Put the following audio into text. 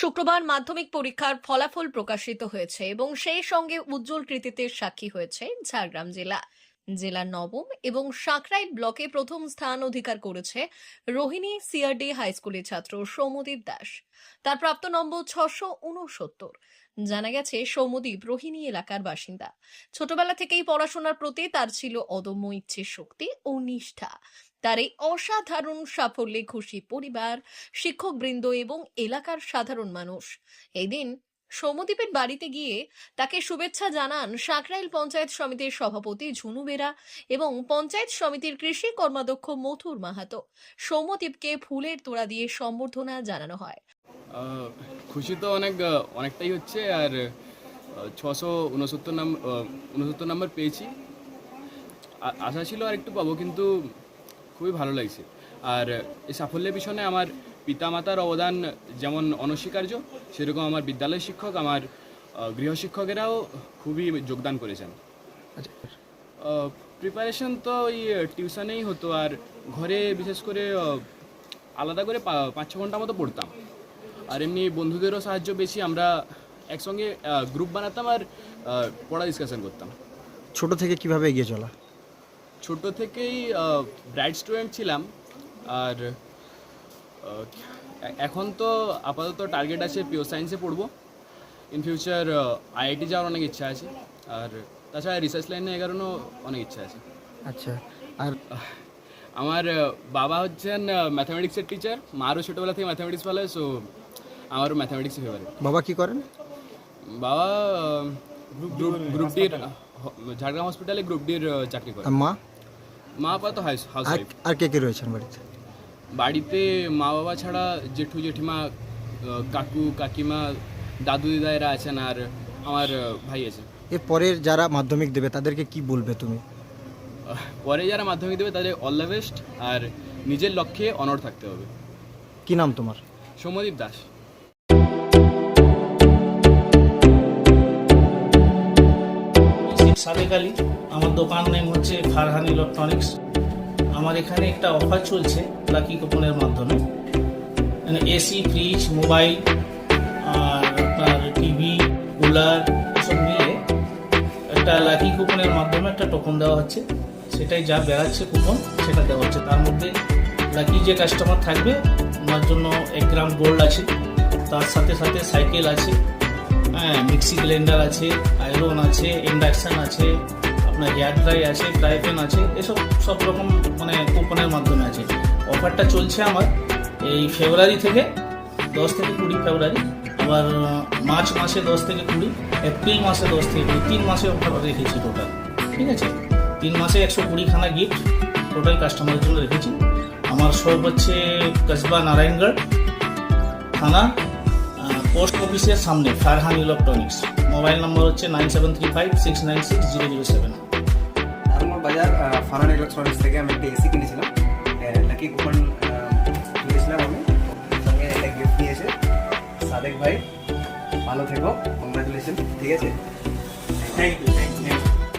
শুক্রবার মাধ্যমিক পরীক্ষার ফলাফল প্রকাশিত হয়েছে এবং সেই সঙ্গে উজ্জ্বল কৃতিত্বের সাক্ষী হয়েছে ঝাড়গ্রাম জেলা। জেলার নবম এবং সাঁকরাইল ব্লকে প্রথম স্থান অধিকার করেছে রোহিণী সিআরডি হাই স্কুলের ছাত্র সৌমদীপ দাস। তার প্রাপ্ত নম্বর ছশো উনসত্তর জানা গেছে সৌমদীপ রোহিণী এলাকার বাসিন্দা। ছোটবেলা থেকেই পড়াশোনার প্রতি তার ছিল অদম্য ইচ্ছে শক্তি ও নিষ্ঠা। তার এই অসাধারণ সাফল্যে খুশি পরিবার, শিক্ষকবৃন্দ এবং এলাকার সাধারণ মানুষ। এই দিন সৌমদ্বীপের বাড়িতে গিয়ে তাকে শুভেচ্ছা জানান সাঁকরাইল পঞ্চায়েত সমিতির সভাপতি ঝুনু বেরা এবং পঞ্চায়েত সমিতির কৃষি কর্মাধ্যক্ষ মথুর মাহাতো। সৌমদ্বীপকে ফুলের তোড়া দিয়ে সম্বর্ধনা জানানো হয়। খুশি তো অনেক অনেকটাই হচ্ছে আর ছশো উনসত্তর নাম উনসত্তর নাম্বার পেয়েছি। আশা ছিল আর একটু পাবো, কিন্তু খুবই ভালো লাগছে। আর এই সাফল্যের পিছনে আমার পিতামাতার অবদান যেমন অনস্বীকার্য সেরকম আমার বিদ্যালয় শিক্ষক আমার গৃহশিক্ষকেরাও খুবই যোগদান করেছেন। প্রিপারেশন তো ওই টিউশনেই হতো আর ঘরে বিশেষ করে আলাদা করে পা- পাঁচ ছ ঘণ্টা মতো পড়তাম। আর এমনি বন্ধুদেরও সাহায্য বেশি আমরা একসঙ্গে গ্রুপ বানাতাম আর পড়া ডিসকাশন করতাম। ছোট থেকে কীভাবে এগিয়ে চলা? ছোট থেকেই ব্রাইট স্টুডেন্ট ছিলাম আর এখন তো আপাতত টার্গেট আছে পিওর সায়েন্সে পড়ব। ইন ফিউচার আইআইটি যাওয়ার অনেক ইচ্ছা আছে। আর তাছাড়া রিসার্চ লাইনে এগারোনো অনেক ইচ্ছা আছে। আচ্ছা। আর আমার বাবা হচ্ছেন ম্যাথামেটিক্সের টিচার মারও ছোটোবেলা থেকে ম্যাথামেটিক্স ভালো সো আমারও ম্যাথামেটিক্সই ফেভারিট বাবা কি করেন? বাবা গ্রুপ গ্রুপ ডির ঝাড়গ্রাম হসপিটালে গ্রুপ ডির চাকরি করে। আর মা? মা আপাতত হাউস আর কে কে রয়েছেন বাড়িতে? বাড়িতে মা বাবা ছাড়া জেঠু জেঠিমা কাকু কাকিমা দাদু দিদা এরা আছেন আর আমার ভাই আছে। এর পরের যারা মাধ্যমিক দেবে তাদেরকে কি বলবে তুমি? পরে যারা মাধ্যমিক দেবে তাদের অল দ্য বেস্ট আর নিজের লক্ষ্যে অনড় থাকতে হবে। কি নাম তোমার? সৌম্যদীপ দাস। সাদেক আলী আমার দোকান নেম হচ্ছে ফারহান ইলেকট্রনিক্স আমার এখানে একটা অফার চলছে লাকি কুপনের মাধ্যমে। মানে এসি ফ্রিজ মোবাইল আর আপনার টিভি কুলার সব মিলে একটা লাকি কুপনের মাধ্যমে একটা টোকন দেওয়া হচ্ছে। সেটাই যা বেড়াচ্ছে কুপন সেটা দেওয়া হচ্ছে। তার মধ্যে লাকি যে কাস্টমার থাকবে, ওনার জন্য এক গ্রাম গোল্ড আছে, তার সাথে সাথে সাইকেল আছে হ্যাঁ মিক্সি ব্লেন্ডার আছে আয়রন আছে ইন্ডাকশান আছে আপনার হেয়ার ড্রাই আছে ফ্রাই প্যান আছে, এসব সব রকম মানে কুপনের মাধ্যমে আছে। অফারটা চলছে আমার এই ফেব্রুয়ারি থেকে, দশ থেকে কুড়ি ফেব্রুয়ারি আবার মার্চ মাসে দশ থেকে কুড়ি এপ্রিল মাসে দশ থেকে কুড়ি, তিন মাসে অফার রেখেছি টোটাল ঠিক আছে? তিন মাসে একশো কুড়িখানা গিফট টোটাল কাস্টমারের জন্য রেখেছি। আমার সব হচ্ছে কসবা নারায়ণগড় থানা পোস্ট অফিসের সামনে ফারহান ইলেকট্রনিক্স মোবাইল নম্বর হচ্ছে nine seven three five six nine six zero zero seven বাজার ফারান ইলেকট্রনিক্স থেকে আমি একটা এসি কিনেছিলাম। লাকি কুপন কিনেছিলাম আমি। সঙ্গে একটা গিফট নিয়েছে। সাদেক ভাই, ভালো থেকো। কংগ্রাচুলেশন ঠিক আছে? Thank you